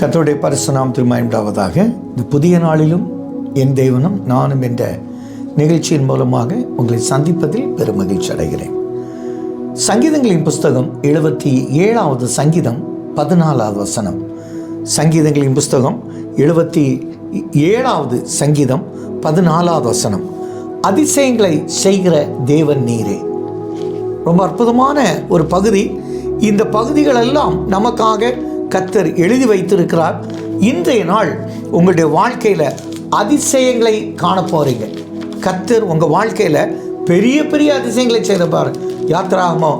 கத்தோடைய பரிசுநாம் திருமயண்டாவதாக இந்த புதிய நாளிலும் என் தெய்வனும் நானும் என்ற நிகழ்ச்சியின் மூலமாக உங்களை சந்திப்பதில் பெரும் மகிழ்ச்சி அடைகிறேன். சங்கீதங்களின் புஸ்தகம் எழுபத்தி ஏழாவது சங்கீதம் பதினாலாவது வசனம். சங்கீதங்களின் புஸ்தகம் எழுபத்தி ஏழாவது சங்கீதம் பதினாலாவது வசனம். அதிசயங்களை செய்கிற தேவன் நீரே. ரொம்ப அற்புதமான ஒரு பகுதி. இந்த பகுதிகளெல்லாம் நமக்காக கத்தர் எழுதி வைத்திருக்கிறார். இன்றைய நாள் உங்களுடைய வாழ்க்கையில் அதிசயங்களை காண போகிறீங்க கத்தர் உங்கள் வாழ்க்கையில் பெரிய பெரிய அதிசயங்களை செய்திருப்பார். யாத்திராகமோ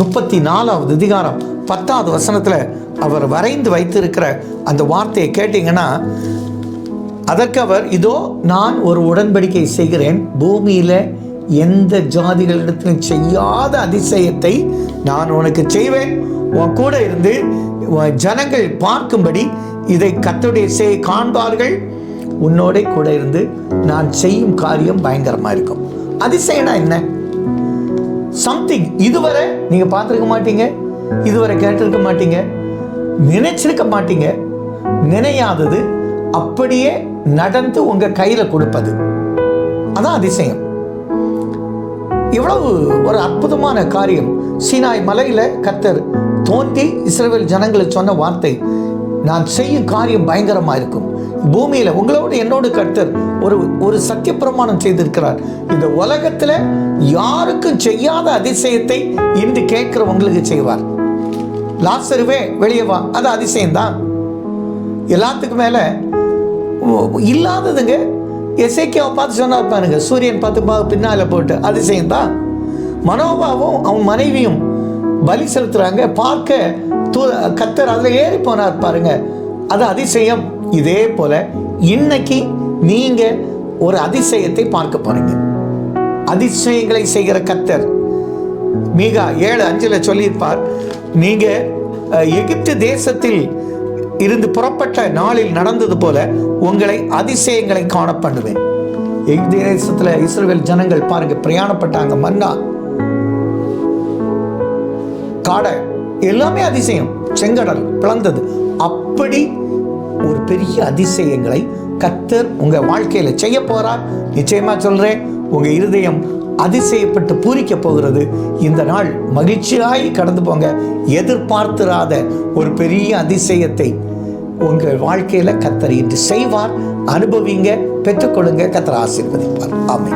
முப்பத்தி நாலாவது அதிகாரம் பத்தாவது வசனத்தில் அவர் வரைந்து வைத்திருக்கிற அந்த வார்த்தையை கேட்டிங்கன்னா அதற்கு அவர் இதோ நான் ஒரு உடன்படிக்கை செய்கிறேன். பூமியில் எந்த ஜாதிகளிடத்திலும் செய்யாத அதிசயத்தை நான் உனக்கு செய்வேன். உன் கூட இருந்து ஜனங்கள் பார்க்கும்படி இதை கத்துடைய செய் காண்பார்கள். உன்னோட கூட இருந்து நான் செய்யும் காரியம் பயங்கரமாக இருக்கும். அதிசயம்னா என்ன? சம்திங் இதுவரை நீங்கள் பார்த்துருக்க மாட்டீங்க. இதுவரை கேட்டிருக்க மாட்டீங்க. நினைச்சிருக்க மாட்டீங்க. நினையாதது அப்படியே நடந்து உங்கள் கையில் கொடுப்பது. அதான் அதிசயம். இவ்வளவு ஒரு அற்புதமான காரியம். சீனாய் மலையில் கத்தர் தோன்றி இஸ்ரேல் ஜனங்களுக்கு சொன்ன வார்த்தை நான் செய்யும் காரியம் பயங்கரமாக இருக்கும். பூமியில் உங்களோடு என்னோடு கர்த்தர் ஒரு ஒரு சத்திய பிரமாணம் செய்திருக்கிறார். இந்த உலகத்தில் யாருக்கும் செய்யாத அதிசயத்தை இன்று கேட்கிறவங்களுக்கு செய்வார். லாசருவே வெளியே வா. அது அதிசயம்தான். எல்லாத்துக்கும் மேலே இல்லாததுங்க எசைக்கியாவை பார்த்து சொன்னார் பாருங்க. சூரியன் பார்த்து பா பின்னால் போட்டு அதிசயம் தான் மனோபாவும் அவன் மனைவியும் பலி செலுத்துறாங்க. பார்க்க தூ கத்தர் அதில் ஏறி போனார் பாருங்க. அது அதிசயம். இதே போல இன்னைக்கு நீங்க ஒரு அதிசயத்தை பார்க்க போறீங்க. அதிசயங்களை செய்கிற கத்தர். மீகா ஏழு அஞ்சில் சொல்லியிருப்பார். நீங்க எகிப்து தேசத்தில் இருந்து புறப்பட்ட நாளில் நடந்தது போல உங்களை அதிசயங்களை காண பண்ணுவேன். எகிப்து தேசத்துல இஸ்ரேல் ஜனங்கள் பாருங்க பிரயாணப்பட்டாங்க மன்னா. காடை எல்லாமே அதிசயம். செங்கடல் பிளந்தது. அப்படி ஒரு பெரிய அதிசயங்களை கத்தர் உங்க வாழ்க்கையில செய்ய போறார். நிச்சயமா சொல்றேன் உங்க இருதயம் அதிசயப்பட்டு பூரிக்க போகிறது. இந்த நாள் மகிழ்ச்சியாய் கடந்து போங்க. எதிர்பார்த்திராத ஒரு பெரிய அதிசயத்தை உங்கள் வாழ்க்கையில கத்தர் இன்று செய்வார். அனுபவிங்க பெற்றுக்கொள்ளுங்க. கத்தர் ஆசீர்வதிப்பார். ஆமை